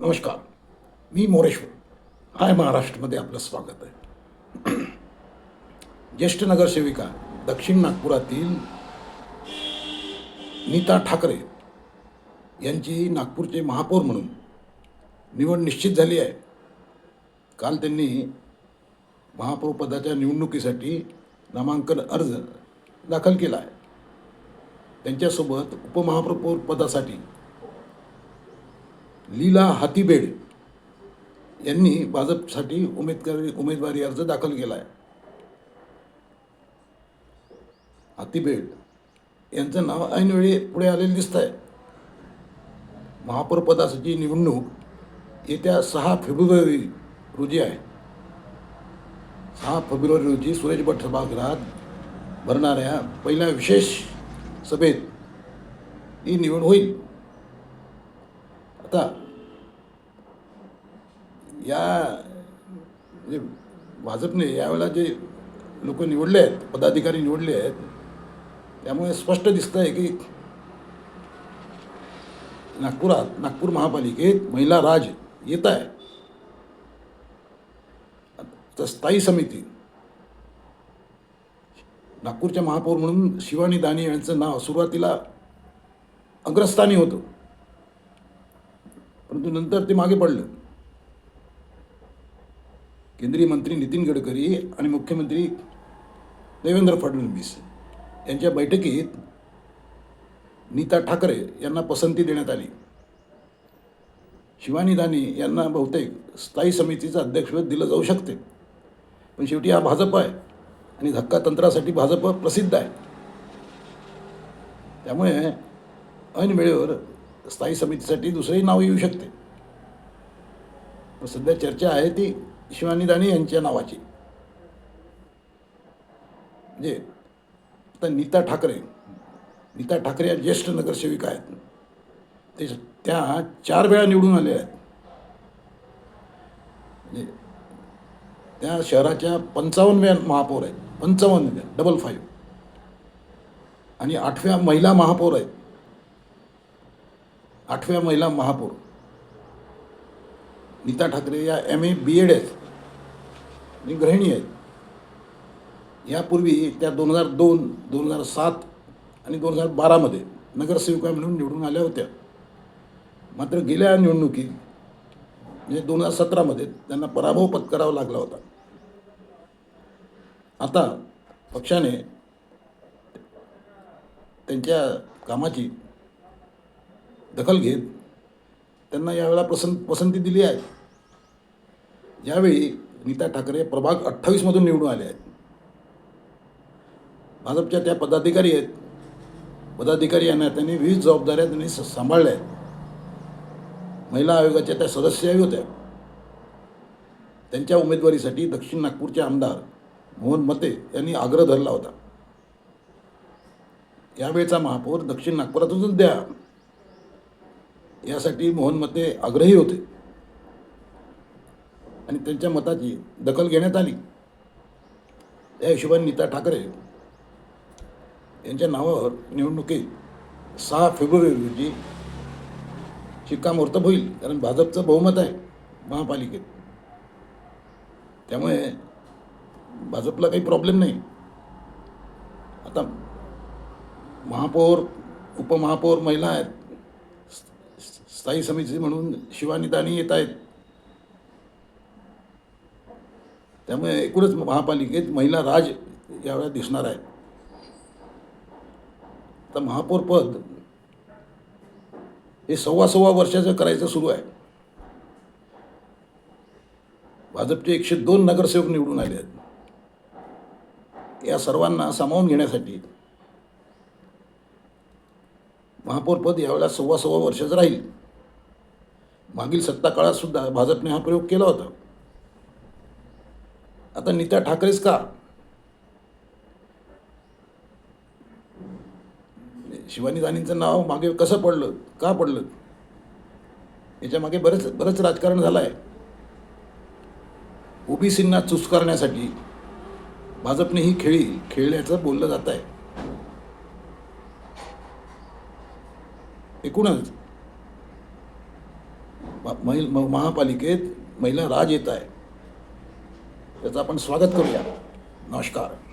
नमस्कार मी मोरेश्वर. हाय महाराष्ट्रमध्ये आपलं स्वागत आहे. ज्येष्ठ नगरसेविका दक्षिण नागपुरातील नीता ठाकरे यांची नागपूरचे महापौर म्हणून निवड निश्चित झाली आहे. काल त्यांनी महापौर पदाच्या निवडणुकीसाठी नामांकन अर्ज दाखल केला आहे. त्यांच्यासोबत उपमहापौर पदासाठी लीला हातीबेड यांनी भाजपसाठी उमेदवारी उमेदवारी अर्ज दाखल केला आहे हातीबेड यांचं नाव ऐनवेळी पुढे आलेलं दिसत आहे महापौरपदासाठी निवडणूक येत्या सहा फेब्रुवारी रोजी आहे. सहा फेब्रुवारी रोजी सुरेश भट सभागृहात भरणाऱ्या पहिल्या विशेष सभेत ही निवड होईल. आता या म्हणजे भाजपने यावेळेला जे लोक निवडले आहेत पदाधिकारी निवडले आहेत त्यामुळे स्पष्ट दिसतं आहे की नागपुरात नागपूर महापालिकेत महिला राज येत आहे. तर स्थायी समिती नागपूरच्या महापौर म्हणून शिवानी दानी यांचं नाव सुरुवातीला अग्रस्थानी होतं. परंतु नंतर ते मागे पडलं. केंद्रीय मंत्री नितीन गडकरी आणि मुख्यमंत्री देवेंद्र फडणवीस यांच्या बैठकीत नीता ठाकरे यांना पसंती देण्यात आली. शिवानी दानी यांना बहुतेक स्थायी समितीचं अध्यक्षपद दिलं जाऊ शकते. पण शेवटी हा भाजप आहे आणि धक्का तंत्रासाठी भाजप प्रसिद्ध आहे. त्यामुळे ऐन वेळेवर स्थायी समितीसाठी दुसरंही नाव येऊ शकते. पण सध्या चर्चा आहे ती शिवानी राणे यांच्या नावाची. म्हणजे आता नीता ठाकरे नीता ठाकरे या ज्येष्ठ नगरसेविका आहेत. ते त्या चार वेळा निवडून आल्या आहेत. म्हणजे त्या शहराच्या पंचावन्नव्या महापौर आहेत. पंचावन्न डबल फाईव्ह आणि आठव्या महिला महापौर आहेत. आठव्या महिला महापौर. नीता ठाकरे या एम ए बी एड आहेत. आणि गृहिणी आहेत. यापूर्वी त्या दोन हजार दोन दोन हजार सात आणि दोन हजार बारामध्ये नगरसेविका म्हणून निवडून आल्या होत्या. मात्र गेल्या निवडणुकीत म्हणजे दोन हजार सतरामध्ये त्यांना पराभव पत्करावा लागला होता. आता पक्षाने त्यांच्या कामाची दखल घेत त्यांना यावेळेला पसंत पसंती दिली आहे. यावेळी नीता ठाकरे प्रभाग अठ्ठावीसमधून निवडून आले आहेत. भाजपच्या त्या पदाधिकारी आहेत. पदाधिकारी यांना त्यांनी विविध जबाबदाऱ्या त्यांनी स- सांभाळल्या आहेत. महिला आयोगाच्या त्या सदस्याही होत्या. त्यांच्या उमेदवारीसाठी दक्षिण नागपूरचे आमदार मोहन मते यांनी आग्रह धरला होता. यावेळचा महापौर दक्षिण नागपुरातूनच द्या. यासाठी मोहन मते आग्रही होते. आणि त्यांच्या मताची दखल घेण्यात आली. त्या हिशोबाने नीता ठाकरे यांच्या नावावर निवडणुकीत सहा फेब्रुवारी रोजी शिक्कामोर्तब होईल कारण भाजपचं बहुमत आहे महापालिकेत. त्यामुळे भाजपला काही प्रॉब्लेम नाही. आता महापौर उपमहापौर महिला आहेत. स्थायी समिती म्हणून शिवानिदानी येत आहेत. त्यामुळे एकूणच महापालिकेत महिला राज यावेळेला दिसणार आहे तर महापौर पद हे सव्वा सव्वा वर्षाचं करायचं सुरू आहे. भाजपचे एकशे दोन नगरसेवक निवडून आले आहेत. या सर्वांना सामावून घेण्यासाठी महापौर पद यावेळेला सव्वा सव्वा वर्षाचं राहील. मागील सत्ता काळात सुद्धा भाजपने हा प्रयोग केला होता. आता नीता ठाकरेच का? शिवानी दानींचं नाव मागे कसं पडलं? का पडलं? याच्या मागे बरेच बरंच राजकारण झालं आहे ओबीसींना चुस्कारण्यासाठी भाजपने ही खेळी खेळल्याचं बोललं जात आहे एकूणच महिल म- महापालिकेत महिला राज येत आहे. त्याचं आपण स्वागत करूया. नमस्कार.